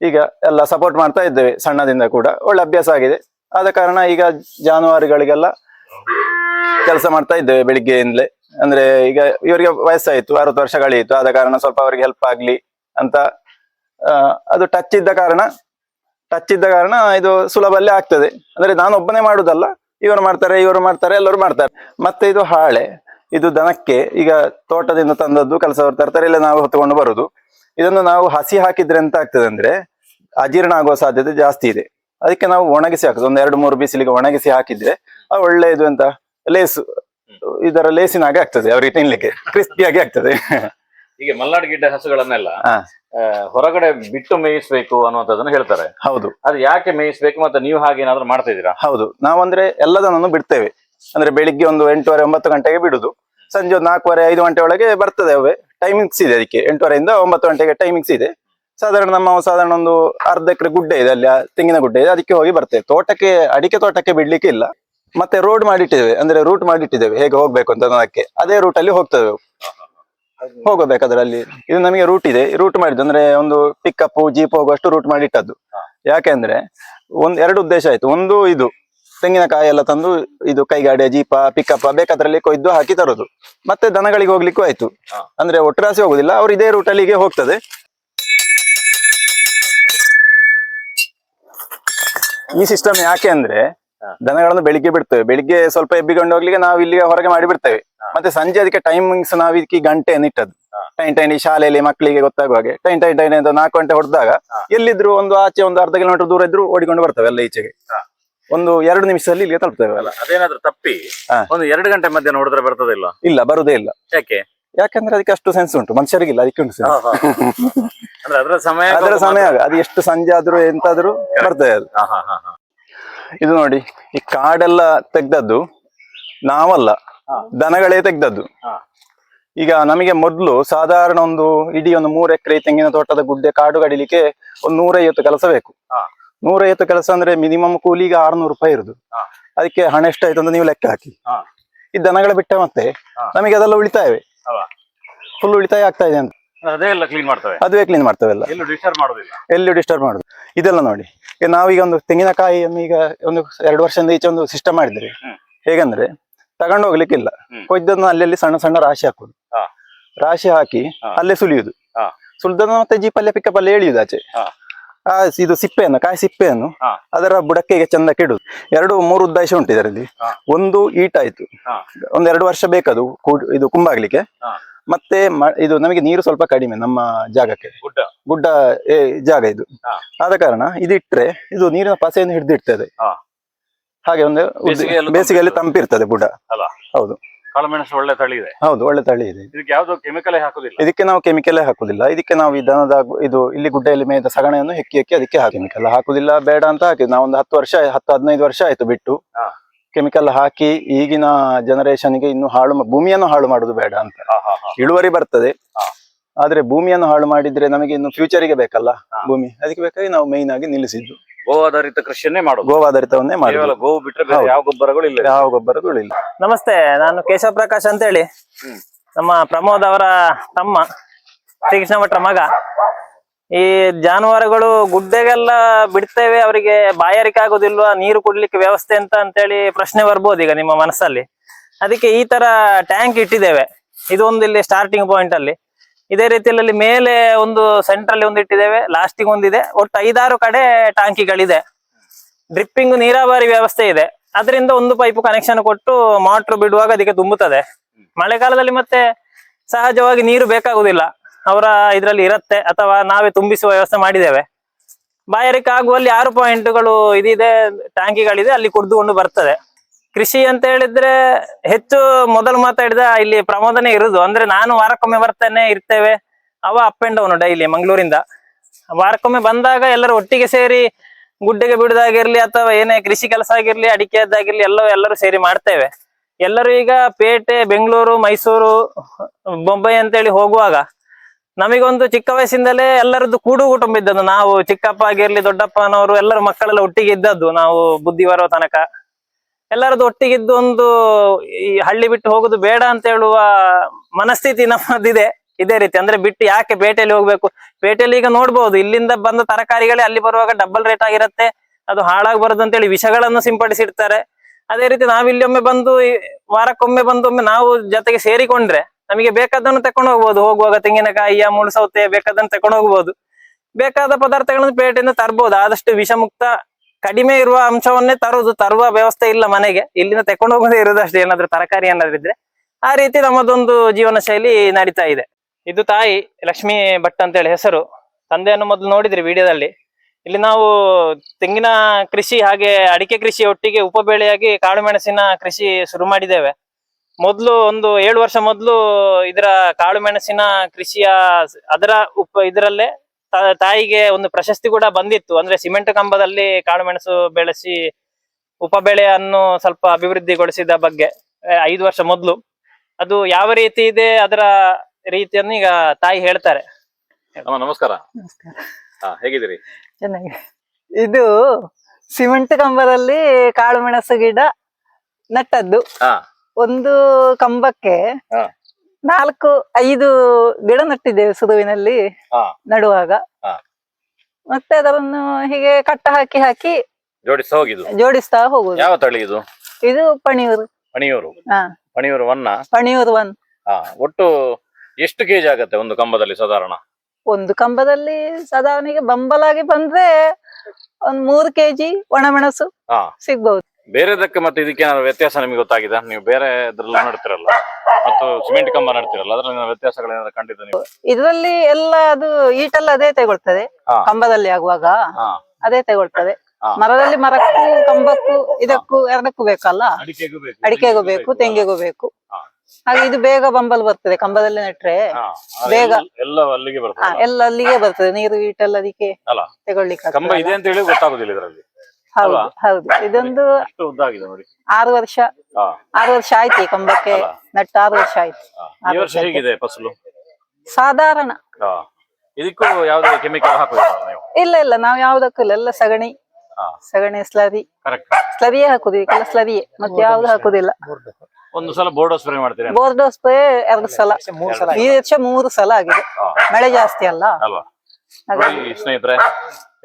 ಈಗ ಎಲ್ಲ ಸಪೋರ್ಟ್ ಮಾಡ್ತಾ ಇದ್ದೇವೆ ಸಣ್ಣದಿಂದ ಕೂಡ. ಒಳ್ಳೆ ಅಭ್ಯಾಸ ಆಗಿದೆ. ಆದ ಕಾರಣ ಈಗ ಜಾನುವಾರುಗಳಿಗೆಲ್ಲ ಕೆಲಸ ಮಾಡ್ತಾ ಇದ್ದೇವೆ ಬೆಳಿಗ್ಗೆಯಿಂದಲೇ. ಅಂದ್ರೆ ಈಗ ಇವರಿಗೆ ವಯಸ್ಸಾಯ್ತು, ಅರವತ್ತು ವರ್ಷ ಕಳೆಯಿತು ಆದ ಕಾರಣ ಸ್ವಲ್ಪ ಅವರಿಗೆ ಹೆಲ್ಪ್ ಆಗ್ಲಿ ಅಂತ ಅದು ಟಚ್ ಇದ್ದ ಕಾರಣ ಟಚ್ ಇದ್ದ ಕಾರಣ ಇದು ಸುಲಭಲ್ಲೇ ಆಗ್ತದೆ. ಅಂದ್ರೆ ನಾನು ಒಬ್ಬನೇ ಮಾಡುದಲ್ಲ, ಇವರು ಮಾಡ್ತಾರೆ ಇವರು ಮಾಡ್ತಾರೆ, ಎಲ್ಲರೂ ಮಾಡ್ತಾರೆ. ಮತ್ತೆ ಇದು ಹಾಳೆ, ಇದು ದನಕ್ಕೆ, ಈಗ ತೋಟದಿಂದ ತಂದದ್ದು ಕೆಲಸವರು ತರ್ತಾರೆ, ಇಲ್ಲ ನಾವು ಹೊತ್ತುಕೊಂಡು ಬರುದು. ಇದನ್ನು ನಾವು ಹಸಿ ಹಾಕಿದ್ರೆ ಎಂತ ಆಗ್ತದೆ ಅಂದ್ರೆ, ಅಜೀರ್ಣ ಆಗುವ ಸಾಧ್ಯತೆ ಜಾಸ್ತಿ ಇದೆ. ಅದಕ್ಕೆ ನಾವು ಒಣಗಿಸಿ ಹಾಕುದು. ಒಂದು ಎರಡು ಮೂರು ಬಿಸಿಲಿಗೆ ಒಣಗಿಸಿ ಹಾಕಿದ್ರೆ, ಆ ಒಳ್ಳೆ ಇದು ಅಂತ ಲೇಸು. ಇದರ ಲೇಸಿನ ಹಾಗೆ ಆಗ್ತದೆ ಅವರಿಗೆ ತಿನ್ಲಿಕ್ಕೆ. ಕ್ರಿಸ್ಪಿಯಾಗಿ ಆಗ್ತದೆ. ಹೀಗೆ ಮಲ್ನಾಡ್ ಗಿಡ್ಡ ಹಸುಗಳನ್ನೆಲ್ಲ ಹೊರಗಡೆ ಬಿಟ್ಟು ಮೇಯಿಸ್ಬೇಕು ಅನ್ನುವಂಥದ್ದನ್ನು ಹೇಳ್ತಾರೆ. ಹೌದು. ಅದು ಯಾಕೆ ಮೇಯಿಸ್ಬೇಕು ಮತ್ತೆ ನೀವು ಹಾಗೆ ಏನಾದ್ರು ಮಾಡ್ತಾ ಇದ್ದೀರಾ? ಹೌದು. ನಾವಂದ್ರೆ ಎಲ್ಲದನ್ನು ಬಿಡ್ತೇವೆ. ಅಂದ್ರೆ ಬೆಳಿಗ್ಗೆ ಒಂದು ಎಂಟೂವರೆ ಒಂಬತ್ತು ಗಂಟೆಗೆ ಬಿಡುದು. ಸಂಜೆ ಒಂದು ನಾಲ್ಕೂವರೆ ಐದು ಗಂಟೆ ಒಳಗೆ ಬರ್ತದೆ ಅವೇ. ಟೈಮಿಂಗ್ಸ್ ಇದೆ ಅದಕ್ಕೆ. ಎಂಟೂವರೆಯಿಂದ ಒಂಬತ್ತು ಗಂಟೆಗೆ ಟೈಮಿಂಗ್ಸ್ ಇದೆ. ಸಾಧಾರಣ ನಮ್ಮ ಸಾಧಾರಣ ಒಂದು ಅರ್ಧ ಎಕರೆ ಗುಡ್ಡೆ ಇದೆ ಅಲ್ಲಿ ತೆಂಗಿನ ಗುಡ್ಡೆ ಇದೆ ಅದಕ್ಕೆ ಹೋಗಿ ಬರ್ತೇವೆ. ತೋಟಕ್ಕೆ ಅಡಿಕೆ ತೋಟಕ್ಕೆ ಬಿಡ್ಲಿಕ್ಕೆ ಇಲ್ಲ. ಮತ್ತೆ ರೋಡ್ ಮಾಡಿಟ್ಟಿದ್ದೇವೆ. ಅಂದ್ರೆ ರೂಟ್ ಮಾಡಿಟ್ಟಿದ್ದೇವೆ. ಹೇಗೆ ಹೋಗ್ಬೇಕು ಅಂತ ಅದಕ್ಕೆ ಅದೇ ರೂಟ್ ಅಲ್ಲಿ ಹೋಗ್ತೇವೆ. ಹೋಗಬೇಕಾದ್ರೆ ಅಲ್ಲಿ ಇದು ನಮಗೆ ರೂಟ್ ಇದೆ. ರೂಟ್ ಮಾಡಿದ್ದು. ಅಂದ್ರೆ ಒಂದು ಪಿಕಪ್ ಜೀಪ್ ಹೋಗುವಷ್ಟು ರೂಟ್ ಮಾಡಿಟ್ಟದ್ದು. ಯಾಕೆಂದ್ರೆ ಒಂದ್ ಎರಡು ಉದ್ದೇಶ ಆಯ್ತು. ಒಂದು ಇದು, ತೆಂಗಿನಕಾಯಿ ಎಲ್ಲ ತಂದು ಇದು ಕೈಗಾಡಿಯ ಜೀಪ ಪಿಕಪ್ ಬೇಕಾದ್ರಲ್ಲಿ ಕೊಯ್ದು ಹಾಕಿ ತರೋದು. ಮತ್ತೆ ದನಗಳಿಗೆ ಹೋಗ್ಲಿಕ್ಕೂ ಆಯ್ತು. ಅಂದ್ರೆ ಒಟ್ಟರಾಸಿ ಹೋಗುದಿಲ್ಲ. ಅವ್ರು ಇದೇ ರೂಟ್ ಅಲ್ಲಿಗೆ ಹೋಗ್ತದೆ. ಈ ಸಿಸ್ಟಮ್ ಯಾಕೆ ಅಂದ್ರೆ. ದನಗಳನ್ನು ಬೆಳಿಗ್ಗೆ ಬಿಡ್ತೇವೆ. ಬೆಳಿಗ್ಗೆ ಸ್ವಲ್ಪ ಎಬ್ಬಿಕೊಂಡು ಹೋಗ್ಲಿಕ್ಕೆ ನಾವು ಇಲ್ಲಿಗೆ ಹೊರಗೆ ಮಾಡಿ ಬಿಡ್ತೇವೆ. ಮತ್ತೆ ಸಂಜೆ ಅದಕ್ಕೆ ಟೈಮಿಂಗ್ಸ್ ನಾವು ಇದಕ್ಕೆ ಗಂಟೆಯನ್ನು ಇಟ್ಟದ್ದು. ಟೈನ್ ಟೈನ್ ಈ ಶಾಲೆಯಲ್ಲಿ ಮಕ್ಕಳಿಗೆ ಗೊತ್ತಾಗುವ ಹಾಗೆ. ಟೈನ್ ಟೈನ್ ಟೈನ್ ಅಂತ ನಾಲ್ಕು ಗಂಟೆ ಹೊಡೆದಾಗ ಎಲ್ಲಿದ್ರು ಒಂದು ಆಚೆ ಒಂದು ಅರ್ಧ ಕಿಲೋಮೀಟರ್ ದೂರ ಇದ್ರು ಓಡಿಕೊಂಡು ಬರ್ತವೆ ಎಲ್ಲ ಈಚೆಗೆ. ಒಂದು ಎರಡು ನಿಮಿಷದಲ್ಲಿ ಇಲ್ಲಿಗೆ ತಲುಪ್ತೇವೆ ಅಲ್ಲ ಅದೇನಾದ್ರೂ ತಪ್ಪಿ. ಒಂದು ಎರಡು ಗಂಟೆ ಮಧ್ಯಾಹ್ನ ನೋಡಿದ್ರೆ ಬರ್ತದಿಲ್ಲ ಇಲ್ಲ ಬರುದೇ ಇಲ್ಲ. ಯಾಕೆ? ಯಾಕಂದ್ರೆ ಅದಕ್ಕೆ ಅಷ್ಟು ಸೆನ್ಸ್ ಉಂಟು. ಮನುಷ್ಯರಿಗಿಲ್ಲ ಅದಕ್ಕೆ ಉಂಟು. ಅಂದ್ರೆ ಸಮಯ ಅದರ ಸಮಯ ಅದು ಎಷ್ಟು ಸಂಜೆ ಆದ್ರೂ ಎಂತಾದ್ರೂ ಬರ್ತದೆ ಅದು. ಇದು ನೋಡಿ ಈ ಕಾಡೆಲ್ಲ ತೆಗ್ದದ್ದು ನಾವಲ್ಲ. ದನಗಳೇ ತೆಗ್ದದ್ದು. ಈಗ ನಮಗೆ ಮೊದಲು ಸಾಧಾರಣ ಒಂದು ಇಡೀ ಒಂದು ಮೂರು ಎಕರೆ ತೆಂಗಿನ ತೋಟದ ಗುಡ್ಡೆ ಕಾಡು ಕಡಿಲಿಕ್ಕೆ ಒಂದು ನೂರೈವತ್ತು ಕೆಲಸ ಬೇಕು. ನೂರೈವತ್ತು ಕೆಲಸ ಅಂದ್ರೆ ಮಿನಿಮಮ್ ಕೂಲಿಗೆ ಆರ್ನೂರು ರೂಪಾಯಿ ಇರುದು. ಅದಕ್ಕೆ ಹಣ ಎಷ್ಟಾಯ್ತು ಅಂತ ನೀವು ಲೆಕ್ಕ ಹಾಕಿ. ಈ ದನಗಳ ಬಿಟ್ಟ ಮತ್ತೆ. ನಮಗೆ ಅದೆಲ್ಲ ಉಳಿತಾಯವೇ? ಫುಲ್ ಉಳಿತಾಯ ಆಗ್ತಾ ಇದೆ ಅಂತ. ಅದೇ ಕ್ಲೀನ್ ಮಾಡ್ತವೆ. ಅದುವೇ ಕ್ಲೀನ್ ಮಾಡ್ತೇವೆಲ್ಲ ಎಲ್ಲೂ. ಡಿಸ್ಟರ್ಬ್ ಮಾಡೋದಿಲ್ಲ. ಎಲ್ಲಿ ಡಿಸ್ಟರ್ಬ್ ಮಾಡುದು ಇದೆಲ್ಲ ನೋಡಿ ಈಗ ನಾವೀಗ ಒಂದು ತೆಂಗಿನಕಾಯಿಯನ್ನು ಈಗ ಒಂದು ಎರಡು ವರ್ಷದಿಂದ ಈಚೆ ಒಂದು ಸಿಸ್ಟಮ್ ಮಾಡಿದ್ರೆ. ಹೇಗಂದ್ರೆ ತಗೊಂಡು ಹೋಗ್ಲಿಕ್ಕಿಲ್ಲ. ಇಲ್ಲ ಕೊಯ್ದನ್ನ ಅಲ್ಲಲ್ಲಿ ಸಣ್ಣ ಸಣ್ಣ ರಾಶಿ ಹಾಕುದು. ರಾಶಿ ಹಾಕಿ. ಅಲ್ಲೇ ಸುಲಿಯುದು. ಸುಲಿದ ಸುಲಿದನ್ನ ಮತ್ತೆ ಜೀಪ್ ಅಲ್ಲೇ ಪಿಕಪ್ ಅಲ್ಲಿ ಎಳಿಯುದು ಆಚೆ. ಆ ಇದು ಸಿಪ್ಪೆಯನ್ನು ಕಾಯಿ ಸಿಪ್ಪೆಯನ್ನು. ಅದರ ಬುಡಕ್ಕೆ ಚಂದ ಕೆಡುದು. ಎರಡು ಮೂರು ಉದ್ದೇಶ ಉಂಟು ಇದರಲ್ಲಿ. ಒಂದು ಈಟ್ ಆಯ್ತು. ಒಂದ್ ಎರಡು ವರ್ಷ ಬೇಕದು ಕೂಡ್- ಇದು ಕುಂಬಾಗ್ಲಿಕ್ಕೆ. ಮತ್ತೆ ಇದು ನಮಗೆ ನೀರು ಸ್ವಲ್ಪ ಕಡಿಮೆ ನಮ್ಮ ಜಾಗಕ್ಕೆ. ಗುಡ್ಡ. ಗುಡ್ಡ ಜಾಗ ಇದು. ಆದ ಕಾರಣ ಇದಿಟ್ರೆ ಇದು ನೀರಿನ ಪಸೆಯನ್ನು ಹಿಡಿದಿಡ್ತದೆ. ಹಾಗೆ ಒಂದು ಬೇಸಿಗೆಯಲ್ಲೂ ತಂಪಿರ್ತದೆ. ಬುಡ ಅಲ್ಲ. ಹೌದು. ಕಾಳುಮೆಣಸು ಒಳ್ಳೆ ತಳಿ ಇದೆ ಹೌದು ಒಳ್ಳೆ ತಳಿ ಇದೆ ಇದಕ್ಕೆ ಯಾವ್ದು ಕೆಮಿಕಲ್ ಹಾಕುದಿಲ್ಲ. ಇದಕ್ಕೆ ನಾವು ಕೆಮಿಕಲ್ ಹಾಕುದಿಲ್ಲ. ಇದಕ್ಕೆ ನಾವು ಈ ದನದ ಇದು ಇಲ್ಲಿ ಗುಡ್ಡೆಯಲ್ಲಿ ಮೇಯ್ದ ಸಗಣಿಯನ್ನು ಹೆಕ್ಕಿ ಹೆಕ್ಕಿ ಅದಕ್ಕೆ ಹಾಕಿ ಕೆಮಿಕಲ್ ಹಾಕುದಿಲ್ಲ ಬೇಡ ಅಂತ ಹಾಕಿದ್ವಿ ನಾವು ಒಂದು ಹತ್ತು ವರ್ಷ ಹತ್ತು ಹದಿನೈದು ವರ್ಷ ಆಯ್ತು ಬಿಟ್ಟು. ಕೆಮಿಕಲ್ ಹಾಕಿ ಈಗಿನ ಜನರೇಷನ್ಗೆ ಇನ್ನು ಹಾಳು ಮಾ- ಭೂಮಿಯನ್ನು ಹಾಳು ಮಾಡುದು ಬೇಡ ಅಂತ. ಇಳುವರಿ ಬರ್ತದೆ. ಆದ್ರೆ ಭೂಮಿಯನ್ನು ಹಾಳು ಮಾಡಿದ್ರೆ ನಮಗೆ ಇನ್ನು ಫ್ಯೂಚರಿಗೆ ಬೇಕಲ್ಲ ಹಾ. ಭೂಮಿ. ಅದಕ್ಕೆ ಬೇಕಾಗಿ ನಾವು ಮೈನ್ ಆಗಿ ನಿಲ್ಲಿಸಿದ್ದು. ಗೋ ಆಧಾರಿತ ಕೃಷಿಯನ್ನೇ ಮಾಡೋದು. ಗೋವಾಧಾರಿತವನ್ನೇ ಕೇವಲ ಮಾಡಿ ಗೋವು ಬಿಟ್ರೆ ಬೇರೆ ಹೌದು. ಯಾವ ಗೊಬ್ಬರಗಳು ಇಲ್ಲ. ಯಾವ ಗೊಬ್ಬರಗಳು ಇಲ್ಲ. ನಮಸ್ತೆ ನಾನು ಕೇಶವ ಪ್ರಕಾಶ್ ಅಂತ ಹೇಳಿ ನಮ್ಮ ಪ್ರಮೋದ್ ಅವರ ತಮ್ಮ ಶ್ರೀಕೃಷ್ಣ ಭಟ್ರ ಮಗ. ಈ ಜಾನುವಾರುಗಳು ಗುಡ್ಡೆಗೆಲ್ಲ ಬಿಡ್ತೇವೆ, ಅವರಿಗೆ ಬಾಯಾರಿಕೆ ಆಗೋದಿಲ್ವಾ, ನೀರು ಕುಡ್ಲಿಕ್ಕೆ ವ್ಯವಸ್ಥೆ ಅಂತ ಅಂತೇಳಿ ಪ್ರಶ್ನೆ ಬರ್ಬೋದು ಈಗ ನಿಮ್ಮ ಮನಸ್ಸಲ್ಲಿ. ಅದಕ್ಕೆ ಈ ತರ ಟ್ಯಾಂಕ್ ಇಟ್ಟಿದ್ದೇವೆ. ಇದೊಂದು ಇಲ್ಲಿ ಸ್ಟಾರ್ಟಿಂಗ್ ಪಾಯಿಂಟ್ ಅಲ್ಲಿ. ಇದೇ ರೀತಿಯಲ್ಲಿ ಮೇಲೆ ಒಂದು ಸೆಂಟ್ರಲ್ಲಿ ಒಂದು ಇಟ್ಟಿದ್ದೇವೆ ಲಾಸ್ಟಿಗೆ ಒಂದಿದೆ. ಒಟ್ಟು ಐದಾರು ಕಡೆ ಟ್ಯಾಂಕಿಗಳಿದೆ. ಡ್ರಿಪ್ಪಿಂಗ್ ನೀರಾವರಿ ವ್ಯವಸ್ಥೆ ಇದೆ. ಅದರಿಂದ ಒಂದು ಪೈಪ್ ಕನೆಕ್ಷನ್ ಕೊಟ್ಟು ಮೋಟ್ರ್ ಬಿಡುವಾಗ ಅದಕ್ಕೆ ತುಂಬುತ್ತದೆ. ಮಳೆಗಾಲದಲ್ಲಿ ಮತ್ತೆ ಸಹಜವಾಗಿ ನೀರು ಬೇಕಾಗುದಿಲ್ಲ. ಅವರ ಇದರಲ್ಲಿ ಇರುತ್ತೆ ಅಥವಾ ನಾವೇ ತುಂಬಿಸುವ ವ್ಯವಸ್ಥೆ ಮಾಡಿದ್ದೇವೆ. ಬಾಯಾರಿಕೆ ಆಗುವಲ್ಲಿ ಆರು ಪಾಯಿಂಟ್ಗಳು ಇದಿದೆ, ಟ್ಯಾಂಕಿಗಳಿದೆ, ಅಲ್ಲಿ ಕುಡಿದುಕೊಂಡು ಬರ್ತದೆ. ಕೃಷಿ ಅಂತ ಹೇಳಿದ್ರೆ ಹೆಚ್ಚು ಮೊದಲು ಮಾತಾಡಿದ ಇಲ್ಲಿ ಪ್ರಮೋದನೆ ಇರುದು. ಅಂದ್ರೆ ನಾನು ವಾರಕ್ಕೊಮ್ಮೆ ಬರ್ತೇನೆ, ಇರ್ತೇವೆ. ಅವ ಅಪ್ ಅಂಡ್ ಡೌನ್ ಡೈಲಿ ಮಂಗಳೂರಿಂದ. ವಾರಕ್ಕೊಮ್ಮೆ ಬಂದಾಗ ಎಲ್ಲರೂ ಒಟ್ಟಿಗೆ ಸೇರಿ ಗುಡ್ಡೆಗೆ ಬಿಡುದಾಗಿರ್ಲಿ ಅಥವಾ ಏನೇ ಕೃಷಿ ಕೆಲಸ ಆಗಿರ್ಲಿ ಅಡಿಕೆಯದ್ದಾಗಿರ್ಲಿ ಎಲ್ಲ ಎಲ್ಲರೂ ಸೇರಿ ಮಾಡ್ತೇವೆ. ಎಲ್ಲರೂ ಈಗ ಪೇಟೆ, ಬೆಂಗಳೂರು, ಮೈಸೂರು, ಬೊಂಬೈ ಅಂತೇಳಿ ಹೋಗುವಾಗ ನಮಗೊಂದು ಚಿಕ್ಕ ವಯಸ್ಸಿಂದಲೇ ಎಲ್ಲರದ್ದು ಕೂಡು ಕುಟುಂಬ ಇದ್ದದ್ದು ನಾವು ಚಿಕ್ಕಪ್ಪ ಆಗಿರ್ಲಿ ದೊಡ್ಡಪ್ಪನವರು ಎಲ್ಲರ ಮಕ್ಕಳೆಲ್ಲ ಒಟ್ಟಿಗೆ ಇದ್ದದ್ದು ನಾವು ಬುದ್ಧಿ ಬರೋ ತನಕ. ಎಲ್ಲರದ್ದು ಒಟ್ಟಿಗಿದ್ದು ಒಂದು ಈ ಹಳ್ಳಿ ಬಿಟ್ಟು ಹೋಗುದು ಬೇಡ ಅಂತ ಹೇಳುವ ಮನಸ್ಥಿತಿ ನಮ್ಮದಿದೆ. ಇದೇ ರೀತಿ. ಅಂದ್ರೆ ಬಿಟ್ಟು ಯಾಕೆ ಪೇಟೆಯಲ್ಲಿ ಹೋಗ್ಬೇಕು? ಪೇಟೆಯಲ್ಲಿ ಈಗ ನೋಡ್ಬೋದು. ಇಲ್ಲಿಂದ ಬಂದ ತರಕಾರಿಗಳೇ ಅಲ್ಲಿ ಬರುವಾಗ ಡಬಲ್ ರೇಟ್ ಆಗಿರತ್ತೆ. ಅದು ಹಾಳಾಗಬಾರದು ಅಂತೇಳಿ ವಿಷಗಳನ್ನು ಸಿಂಪಡಿಸಿರ್ತಾರೆ ಅದೇ ರೀತಿ ನಾವಿಲ್ಲಿ ಒಮ್ಮೆ ಬಂದು ವಾರಕ್ಕೊಮ್ಮೆ ಬಂದು ಒಮ್ಮೆ ನಾವು ಜೊತೆಗೆ ಸೇರಿಕೊಂಡ್ರೆ ನಮಗೆ ಬೇಕಾದನ್ನು ತಕೊಂಡು ಹೋಗ್ಬೋದು. ಹೋಗುವಾಗ ತೆಂಗಿನಕಾಯಿಯ ಮುಳ್ಸೌತೆ ಬೇಕಾದನ್ನು ತಕೊಂಡು ಹೋಗ್ಬೋದು. ಬೇಕಾದ ಪದಾರ್ಥಗಳನ್ನು ಪೇಟೆಯಿಂದ ತರ್ಬೋದು. ಆದಷ್ಟು ವಿಷಮುಕ್ತ, ಕಡಿಮೆ ಇರುವ ಅಂಶವನ್ನೇ ತರುವುದು ತರುವ ವ್ಯವಸ್ಥೆ ಇಲ್ಲ ಮನೆಗೆ. ಇಲ್ಲಿಂದ ತಕೊಂಡು ಹೋಗೋದೇ ಇರೋದು ಅಷ್ಟೇ ಏನಾದ್ರೂ ತರಕಾರಿ ಏನಾದ್ರು ಇದ್ರೆ ಆ ರೀತಿ ನಮ್ಮದೊಂದು ಜೀವನ ಶೈಲಿ ನಡೀತಾ ಇದೆ. ಇದು ತಾಯಿ ಲಕ್ಷ್ಮಿ ಭಟ್ ಅಂತ ಹೇಳಿ ಹೆಸರು. ತಂದೆಯನ್ನು ಮೊದಲು ನೋಡಿದ್ರಿ ವಿಡಿಯೋದಲ್ಲಿ. ಇಲ್ಲಿ ನಾವು ತೆಂಗಿನ ಕೃಷಿ ಹಾಗೆ ಅಡಿಕೆ ಕೃಷಿ ಒಟ್ಟಿಗೆ ಉಪಬೆಳೆಯಾಗಿ ಕಾಳುಮೆಣಸಿನ ಕೃಷಿ ಶುರು ಮಾಡಿದ್ದೇವೆ. ಮೊದಲು ಒಂದು ಏಳು ವರ್ಷ ಮೊದಲು ಇದರ ಕಾಳುಮೆಣಸಿನ ಕೃಷಿಯ ಅದರ ಉಪ ಇದರಲ್ಲೇ ತಾಯಿಗೆ ಒಂದು ಪ್ರಶಸ್ತಿ ಕೂಡ ಬಂದಿತ್ತು. ಅಂದ್ರೆ ಸಿಮೆಂಟ್ ಕಂಬದಲ್ಲಿ ಕಾಳುಮೆಣಸು ಬೆಳೆಸಿ ಉಪಬೆಳೆಯನ್ನು ಸ್ವಲ್ಪ ಅಭಿವೃದ್ಧಿಗೊಳಿಸಿದ ಬಗ್ಗೆ ಐದು ವರ್ಷ ಮೊದಲು. ಅದು ಯಾವ ರೀತಿ ಇದೆ ಅದರ ರೀತಿಯನ್ನು ಈಗ ತಾಯಿ ಹೇಳ್ತಾರೆ. ಅಮ್ಮ ನಮಸ್ಕಾರ. ನಮಸ್ಕಾರ. ಹಾ ಹೇಗಿದ್ದೀರಿ? ಚೆನ್ನಾಗಿ. ಇದು ಸಿಮೆಂಟ್ ಕಂಬದಲ್ಲಿ ಕಾಳು ಮೆಣಸು ಗಿಡ ನಟ್ಟದ್ದು. ಹಾ. ಒಂದು ಕಂಬಕ್ಕೆ. ನಾಲ್ಕು ಐದು ಗಿಡ ನಟ್ಟಿದ್ದೇವೆ ಸುದುವಿನಲ್ಲಿ. ನಡುವಾಗ. ಮತ್ತೆ ಅದನ್ನು ಹೀಗೆ ಕಟ್ಟ ಹಾಕಿ ಹಾಕಿ ಜೋಡಿಸ್ತಾ ಹೋಗಿದ್ದು? ಜೋಡಿಸ್ತಾ ಹೋಗುದು ಯಾವ ತಳಿ ಇದು? ಇದು ಪಣಿಯೂರು. ಪಣಿಯೂರು. ಹಾ. ಪಣಿಯೂರು ವನ್ನ ಪಣಿಯೂರು ಒನ್ ಹಾ. ಒಟ್ಟು ಎಷ್ಟು ಕೆಜಿ ಆಗತ್ತೆ ಒಂದು ಕಂಬದಲ್ಲಿ ಸಾಧಾರಣ? ಒಂದು ಕಂಬದಲ್ಲಿ ಸಾಧಾರಣ ಬಂಬಲಾಗಿ ಬಂದ್ರೆ ಒಂದ್ ಮೂರು ಕೆಜಿ ಒಣಮೆಣಸು ಸಿಗ್ಬಹುದು ಬೇರೆದಕ್ಕೆ ಮತ್ತೆ ಇದಕ್ಕೆ ಏನಾದ್ರು ವ್ಯತ್ಯಾಸ ನಿಮಗೆ ಗೊತ್ತಾಗಿದೆ? ನೀವು ಬೇರೆ ಇದ್ರಲ್ಲಿ ನೋಡ್ತಿರಲ್ಲ? ಮತ್ತು ಸಿಮೆಂಟ್ ಕಂಬ ನಡ್ತಿರಲ್ಲ ಅದ್ರಲ್ಲಿ ಏನಾದ್ರು ವ್ಯತ್ಯಾಸಗಳೇನಾದ್ರು ಕಂಡಿದ್ದು ನೀವು? ಇದರಲ್ಲಿ ಎಲ್ಲ ಅದು ಈಟೆಲ್ಲ ಅದೇ ತಗೊಳ್ತದೆ ಹಾ. ಕಂಬದಲ್ಲಿ ಆಗುವಾಗ. ಹಾ. ಅದೇ ತಗೊಳ್ತದೆ. ಹಾ. ಮರದಲ್ಲಿ ಮರಕ್ಕೂ ಕಂಬಕ್ಕೂ ಇದಕ್ಕೂ ಎರಡಕ್ಕೂ ಬೇಕಲ್ಲ? ಅಡಿಕೆಗೂ ಬೇಕು. ಅಡಿಕೆಗೂ ಬೇಕು ತೆಂಗಿಗೂ ಬೇಕು. ಹಾ. ಹಾಗೆ ಇದು ಬೇಗ ಬಂಬಲ್ ಬರ್ತದೆ ಕಂಬದಲ್ಲಿ ನೆಟ್ರೆ. ಹಾ, ಆ ಬೇಗ. ಎಲ್ಲ- ಎಲ್ಲ ಅಲ್ಲಿಗೆ ಹಾ, ಬರ್ತದೆ ಎಲ್ಲ ಅಲ್ಲಿಗೆ ಬರ್ತದೆ ನೀರು ಈಟೆಲ್ಲ ಅದಕ್ಕೆ ಅಲ್ಲ. ತಗೊಳ್ಳಿಕ್ಕೆ ಕಂಬ ಇದೆ ಅಂತ ಹೇಳಿ ಗೊತ್ತಾಗುದಿಲ್ಲ ಇದರಲ್ಲಿ. ಹೌದು ಹೌದು. ಇದೊಂದು ಅಷ್ಟು ಉದ್ದ ಆಗಿದೆ ನೋಡಿ? ಆರು ವರ್ಷ. ಆರು ವರ್ಷ ಆಯ್ತು ಈ ಕಂಬಕ್ಕೆ. ನೆಟ್ಟು ಆರು ವರ್ಷ ಆಯ್ತು. ಈ ವರ್ಷ ಹೇಗಿದೆ ಫಸಲು? ಸಾಧಾರಣ. ಹಾ ಇದಕ್ಕೂ ಯಾವುದೇ ಕೆಮಿಕಲ್ ಹಾಕುದಿಲ್ಲ ಇಲ್ಲ ಇಲ್ಲ. ನಾವು ಯಾವ್ದಕ್ಕೂ ಇಲ್ಲ. ಎಲ್ಲ ಸಗಣಿ. ಸಗಣಿ ಸ್ಲರಿ. ಕರೆಕ್ಟ್ ಸ್ಲರಿಯೇ ಹಾಕುದಿಲ್ಲ ಈಗೆಲ್ಲ ಸ್ಲರಿಯೇ. ಮತ್ತೆ ಯಾವ್ದು ಹಾಕುದಿಲ್ಲ. ಒಂದು ಸಲ ಬೋರ್ಡೋ ಸ್ಪ್ರೇ ಮಾಡ್ತೀರಾ ಬೋರ್ಡ್ ಸ್ಪ್ರೇ ಎರಡು ಸಲ. ಮೂರು ಸಲ ಈ ವರ್ಷ ಮೂರು ಸಲ ಆಗಿದೆ. ಮಳೆ ಜಾಸ್ತಿ ಅಲ್ಲ. ಸ್ನೇಹಿತರೆ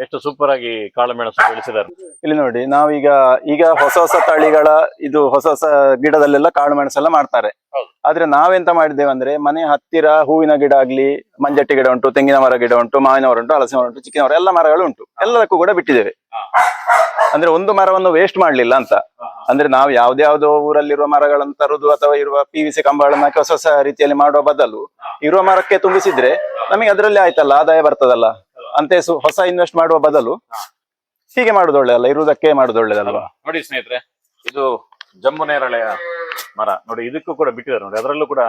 ಎಷ್ಟು ಸೂಪರ್ ಆಗಿ ಕಾಳುಮೆಣಸು ಬೆಳೆಸಿದ್ದಾರೆ. ಇಲ್ಲಿ ನೋಡಿ ನಾವೀಗ ಈಗ ಹೊಸ ಹೊಸ ತಳಿಗಳ ಇದು ಹೊಸ ಹೊಸ ಗಿಡದಲ್ಲೆಲ್ಲ ಕಾಳು ಮೆಣಸೆಲ್ಲ ಮಾಡ್ತಾರೆ. ಆದ್ರೆ ನಾವೆಂತ ಮಾಡಿದ್ದೇವೆ ಅಂದ್ರೆ ಮನೆ ಹತ್ತಿರ ಹೂವಿನ ಗಿಡ ಆಗ್ಲಿ ಮಂಜಟ್ಟಿ ಗಿಡ ಉಂಟು ತೆಂಗಿನ ಮರ ಗಿಡ ಉಂಟು ಮಾವಿನ ಮರ ಉಂಟು ಹಲಸಿನ ಮರ ಉಂಟು ಚಿಕ್ಕಿನ ಮರ ಎಲ್ಲ ಮರಗಳು ಉಂಟು. ಎಲ್ಲದಕ್ಕೂ ಕೂಡ ಬಿಟ್ಟಿದ್ದೇವೆ. ಅಂದ್ರೆ ಒಂದು ಮರವನ್ನು ವೇಸ್ಟ್ ಮಾಡ್ಲಿಲ್ಲ ಅಂತ. ಅಂದ್ರೆ ನಾವು ಯಾವ್ದಾವ್ದೋ ಊರಲ್ಲಿರುವ ಮರಗಳನ್ನು ತರುದು ಅಥವಾ ಇರುವ ಪಿ ವಿ ಸಿ ಕಂಬಗಳನ್ನ ಹೊಸ ಹೊಸ ರೀತಿಯಲ್ಲಿ ಮಾಡುವ ಬದಲು ಇರುವ ಮರಕ್ಕೆ ತುಂಬಿಸಿದ್ರೆ ನಮಗೆ ಅದರಲ್ಲಿ ಆಯ್ತಲ್ಲ ಆದಾಯ ಬರ್ತದಲ್ಲ. ಅಂತೆ ಹೊಸ ಇನ್ವೆಸ್ಟ್ ಮಾಡುವ ಬದಲು ಹೀಗೆ ಮಾಡುದು ಒಳ್ಳೆಯಲ್ಲ ಇರುವುದಕ್ಕೆ ಮಾಡುದು ಒಳ್ಳೆಯದಲ್ವಾ ನೋಡಿ ಸ್ನೇಹಿತರೆ ಇದು ಜಂಬು ನೇರಳೆಯ ಮರ. ನೋಡಿ ಇದಕ್ಕೂ ಕೂಡ ಬಿಟ್ಟಿದ್ದಾರೆ ನೋಡಿ ಅದರಲ್ಲೂ ಕೂಡ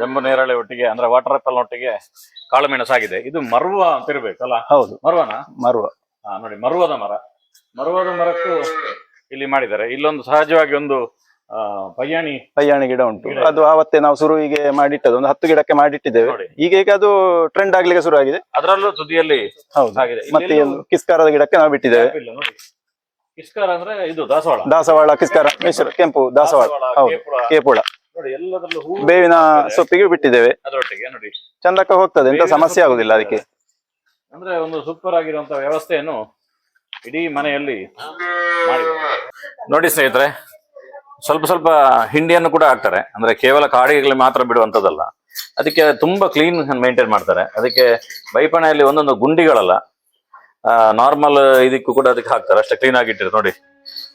ಜಂಬು ನೇರಳೆ ಒಟ್ಟಿಗೆ ಅಂದ್ರೆ ವಾಟರ್ ಆಪಲ್ ಒಟ್ಟಿಗೆ ಕಾಳುಮೆಣಸಾಗಿದೆ ಇದು ಮರುವ ಅಂತ ಇರ್ಬೇಕಲ್ಲ? ಹೌದು. ಮರುವನ? ಮರುವ. ಹಾ ನೋಡಿ ಮರುವದ ಮರ. ಮರುವದ ಮರಕ್ಕೂ ಇಲ್ಲಿ ಮಾಡಿದ್ದಾರೆ. ಇಲ್ಲೊಂದು ಸಹಜವಾಗಿ ಒಂದು ಪಯ್ಯಾಣಿ ಪಯ್ಯಾಣಿ ಗಿಡ ಉಂಟು. ಅದು ಆವತ್ತೇ ನಾವು ಶುರುವಿಗೆ ಮಾಡಿಟ್ಟದ್ದು ಒಂದು ಹತ್ತು ಗಿಡಕ್ಕೆ ಮಾಡಿಟ್ಟಿದ್ದೇವೆ. ಈಗ ಈಗ ಅದು ಟ್ರೆಂಡ್ ಆಗ್ಲಿಕ್ಕೆ ಶುರು ಆಗಿದೆ ಅದರಲ್ಲೂ ತುದಿಯಲ್ಲಿ ಹೌದು. ಮತ್ತೆ ಕಿಸ್ಕಾರದ ಗಿಡಕ್ಕೆ ನಾವು ಬಿಟ್ಟಿದ್ದೇವೆ. ಕಿಸ್ಕಾರ ಅಂದ್ರೆ ಇದು ದಾಸವಾಳ. ದಾಸವಾಳ ಕಿಸ್ಕಾರ ಮಿಶ್ರ ಕೆಂಪು ದಾಸವಾಳ. ಹೌದು. ಕೇಪುಳ. ಬೇವಿನ ಸೊಪ್ಪಿಗೆ ಬಿಟ್ಟಿದ್ದೇವೆ. ಚಂದಕ್ಕೆ ಹೋಗ್ತದೆ ಎಂತ ಸಮಸ್ಯೆ ಆಗುದಿಲ್ಲ ಅದಕ್ಕೆ. ಅಂದ್ರೆ ಒಂದು ಸೂಪರ್ ಆಗಿರುವಂತ ವ್ಯವಸ್ಥೆಯನ್ನು ಇಡೀ ಮನೆಯಲ್ಲಿ ನೋಡಿ ಸ್ನೇಹಿತರೆ ಸ್ವಲ್ಪ ಸ್ವಲ್ಪ ಹಿಂಡಿಯನ್ನು ಕೂಡ ಹಾಕ್ತಾರೆ. ಅಂದ್ರೆ ಕೇವಲ ಕಾಡಿಗೆ ಮಾತ್ರ ಬಿಡುವಂಥದ್ದಲ್ಲ. ಅದಕ್ಕೆ ತುಂಬಾ ಕ್ಲೀನ್ ಮೇಂಟೈನ್ ಮಾಡ್ತಾರೆ. ಅದಕ್ಕೆ ಬೈಪಣೆಯಲ್ಲಿ ಒಂದೊಂದು ಗುಂಡಿಗಳಲ್ಲ ನಾರ್ಮಲ್ ಇದಕ್ಕೂ ಕೂಡ ಅದಕ್ಕೆ ಹಾಕ್ತಾರೆ. ಅಷ್ಟೇ ಕ್ಲೀನ್ ಆಗಿಟ್ಟಿರು ನೋಡಿ.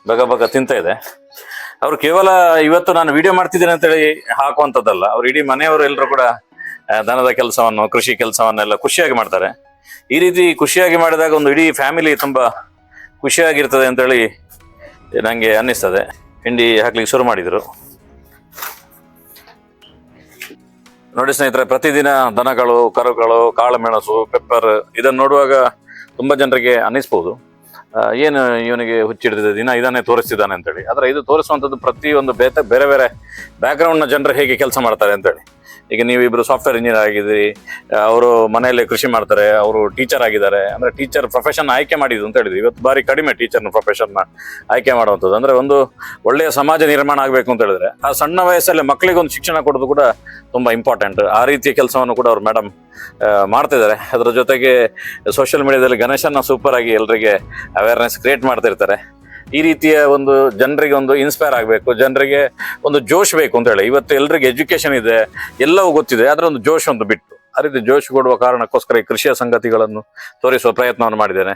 ಬಗ ಬಗ ತಿಂತ ಇದೆ. ಅವರು ಕೇವಲ ಇವತ್ತು ನಾನು ವಿಡಿಯೋ ಮಾಡ್ತಿದ್ದೇನೆ ಅಂತೇಳಿ ಹಾಕುವಂಥದ್ದಲ್ಲ. ಅವ್ರು ಇಡೀ ಮನೆಯವರು ಎಲ್ಲರೂ ಕೂಡ ದನದ ಕೆಲಸವನ್ನು, ಕೃಷಿ ಕೆಲಸವನ್ನೆಲ್ಲ ಖುಷಿಯಾಗಿ ಮಾಡ್ತಾರೆ. ಈ ರೀತಿ ಖುಷಿಯಾಗಿ ಮಾಡಿದಾಗ ಒಂದು ಇಡೀ ಫ್ಯಾಮಿಲಿ ತುಂಬ ಖುಷಿಯಾಗಿರ್ತದೆ ಅಂತೇಳಿ ನನಗೆ ಅನ್ನಿಸ್ತದೆ. ಹಿಂಡಿ ಹಾಕ್ಲಿಕ್ಕೆ ಶುರು ಮಾಡಿದರು. ನೋಡಿ ಸ್ನೇಹಿತರೆ, ಪ್ರತಿದಿನ ದನಗಳು, ಕರುಗಳು, ಕಾಳುಮೆಣಸು ಪೆಪ್ಪರ್ ಇದನ್ನು ನೋಡುವಾಗ ತುಂಬ ಜನರಿಗೆ ಅನ್ನಿಸ್ಬೋದು. ಏನು ಇವನಿಗೆ ಹುಚ್ಚಿಡಿದ ದಿನ ಇದನ್ನೇ ತೋರಿಸ್ತಿದ್ದಾನೆ ಅಂತೇಳಿ. ಆದರೆ ಇದು ತೋರಿಸುವಂಥದ್ದು ಪ್ರತಿಯೊಂದು ಬೇತ, ಬೇರೆ ಬೇರೆ ಬ್ಯಾಕ್ಗ್ರೌಂಡ್ನ ಜನರು ಹೇಗೆ ಕೆಲಸ ಮಾಡ್ತಾರೆ ಅಂತೇಳಿ. ಈಗ ನೀವಿಬ್ರು ಸಾಫ್ಟ್ವೇರ್ ಇಂಜಿನಿಯರ್ ಆಗಿದ್ದೀರಿ ಅವರು ಮನೆಯಲ್ಲೇ ಕೃಷಿ ಮಾಡ್ತಾರೆ, ಅವರು ಟೀಚರ್ ಆಗಿದ್ದಾರೆ, ಅಂದ್ರೆ ಟೀಚರ್ ಪ್ರೊಫೆಷನ್ ಆಯ್ಕೆ ಮಾಡಿದ್ರು ಅಂತ ಹೇಳಿದ್ವಿ. ಇವತ್ತು ಬಾರಿ ಕಡಿಮೆ ಟೀಚರ್ನ ಪ್ರೊಫೆಷನ್ನ ಆಯ್ಕೆ ಮಾಡುವಂಥದ್ದು. ಅಂದ್ರೆ ಒಂದು ಒಳ್ಳೆಯ ಸಮಾಜ ನಿರ್ಮಾಣ ಆಗಬೇಕು ಅಂತ ಹೇಳಿದ್ರೆ, ಆ ಸಣ್ಣ ವಯಸ್ಸಲ್ಲೇ ಮಕ್ಕಳಿಗೆ ಒಂದು ಶಿಕ್ಷಣ ಕೊಡೋದು ಕೂಡ ತುಂಬಾ ಇಂಪಾರ್ಟೆಂಟ್ ಆ ರೀತಿಯ ಕೆಲಸವನ್ನು ಕೂಡ ಅವ್ರು ಮೇಡಮ್ ಮಾಡ್ತಿದ್ದಾರೆ. ಅದರ ಜೊತೆಗೆ ಸೋಷಿಯಲ್ ಮೀಡಿಯಾದಲ್ಲಿ ಗಣೇಶನ ಸೂಪರ್ ಆಗಿ ಎಲ್ಲರಿಗೆ ಅವೇರ್ನೆಸ್ ಕ್ರಿಯೇಟ್ ಮಾಡ್ತಿರ್ತಾರೆ. ಈ ರೀತಿಯ ಒಂದು ಜನರಿಗೆ ಒಂದು ಇನ್ಸ್ಪೈರ್ ಆಗಬೇಕು, ಜನರಿಗೆ ಒಂದು ಜೋಶ್ ಬೇಕು ಅಂತ ಹೇಳಿ. ಇವತ್ತು ಎಲ್ರಿಗೆ ಎಜುಕೇಶನ್ ಇದೆ, ಎಲ್ಲವೂ ಗೊತ್ತಿದೆ, ಆದರೆ ಒಂದು ಜೋಶ್ ಒಂದು ಬಿಟ್ಟು. ಆ ರೀತಿ ಜೋಶ್ ಕೊಡುವ ಕಾರಣಕ್ಕೋಸ್ಕರ ಈ ಕೃಷಿಯ ಸಂಗತಿಗಳನ್ನು ತೋರಿಸುವ ಪ್ರಯತ್ನವನ್ನು ಮಾಡಿದ್ದೇನೆ.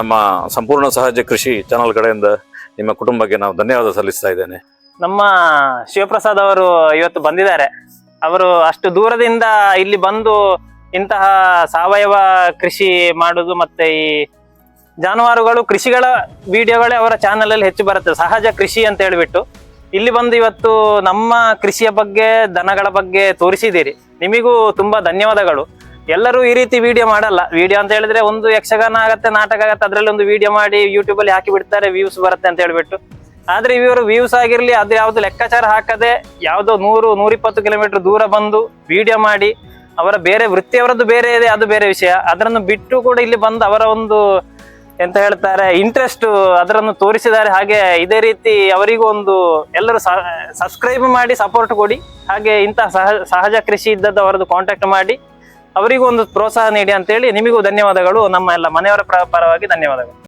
ನಮ್ಮ ಸಂಪೂರ್ಣ ಸಹಜ ಕೃಷಿ ಚಾನಲ್ ಕಡೆಯಿಂದ ನಿಮ್ಮ ಕುಟುಂಬಕ್ಕೆ ನಾವು ಧನ್ಯವಾದ ಸಲ್ಲಿಸ್ತಾ ಇದ್ದೇನೆ. ನಮ್ಮ ಶಿವಪ್ರಸಾದ್ ಅವರು ಇವತ್ತು ಬಂದಿದ್ದಾರೆ. ಅವರು ಅಷ್ಟು ದೂರದಿಂದ ಇಲ್ಲಿ ಬಂದು ಇಂತಹ ಸಾವಯವ ಕೃಷಿ ಮಾಡುದು ಮತ್ತೆ ಈ ಜಾನುವಾರುಗಳು ಕೃಷಿಗಳ ವಿಡಿಯೋಗಳೇ ಅವರ ಚಾನಲ್ ಅಲ್ಲಿ ಹೆಚ್ಚು ಬರುತ್ತೆ. ಸಹಜ ಕೃಷಿ ಅಂತ ಹೇಳ್ಬಿಟ್ಟು. ಇಲ್ಲಿ ಬಂದು ಇವತ್ತು ನಮ್ಮ ಕೃಷಿಯ ಬಗ್ಗೆ, ದನಗಳ ಬಗ್ಗೆ ತೋರಿಸಿದ್ದೀರಿ. ನಿಮಗೂ ತುಂಬಾ ಧನ್ಯವಾದಗಳು. ಎಲ್ಲರೂ ಈ ರೀತಿ ವಿಡಿಯೋ ಮಾಡಲ್ಲ. ವಿಡಿಯೋ ಅಂತ ಹೇಳಿದ್ರೆ ಒಂದು ಯಕ್ಷಗಾನ ಆಗತ್ತೆ, ನಾಟಕ ಆಗತ್ತೆ, ಅದರಲ್ಲಿ ಒಂದು ವಿಡಿಯೋ ಮಾಡಿ ಯೂಟ್ಯೂಬ್ ಅಲ್ಲಿ ಹಾಕಿ ಬಿಡ್ತಾರೆ ವ್ಯೂಸ್ ಬರುತ್ತೆ ಅಂತ ಹೇಳ್ಬಿಟ್ಟು. ಆದ್ರೆ ಇವರು ವ್ಯೂಸ್ ಆಗಿರ್ಲಿ ಅದು ಯಾವ್ದು ಲೆಕ್ಕಾಚಾರ ಹಾಕದೆ ಯಾವ್ದೋ ನೂರು, ನೂರಿಪ್ಪತ್ತು ಕಿಲೋಮೀಟರ್ ದೂರ ಬಂದು ವಿಡಿಯೋ ಮಾಡಿ ಅವರ ಬೇರೆ ವೃತ್ತಿಯವರದ್ದು ಬೇರೆ ಇದೆ, ಅದು ಬೇರೆ ವಿಷಯ. ಅದನ್ನು ಬಿಟ್ಟು ಕೂಡ ಇಲ್ಲಿ ಬಂದು ಅವರ ಒಂದು ಎಂತ ಹೇಳ್ತಾರೆ ಇಂಟ್ರೆಸ್ಟ್ ಅದರನ್ನು ತೋರಿಸಿದ್ದಾರೆ. ಹಾಗೆ ಇದೇ ರೀತಿ ಅವರಿಗೂ ಒಂದು ಎಲ್ಲರೂ ಸಬ್ಸ್ಕ್ರೈಬ್ ಮಾಡಿ ಸಪೋರ್ಟ್ ಕೊಡಿ. ಹಾಗೆ ಇಂತಹ ಸಹಜ ಕೃಷಿ ಇದ್ದದ್ದು ಅವರದ್ದು ಕಾಂಟ್ಯಾಕ್ಟ್ ಮಾಡಿ. ಅವರಿಗೂ ಒಂದು ಪ್ರೋತ್ಸಾಹ ನೀಡಿ ಅಂತೇಳಿ ನಿಮಗೂ ಧನ್ಯವಾದಗಳು. ನಮ್ಮ ಎಲ್ಲ ಮನೆಯವರ ಪ್ರ- ಪರವಾಗಿ ಧನ್ಯವಾದಗಳು.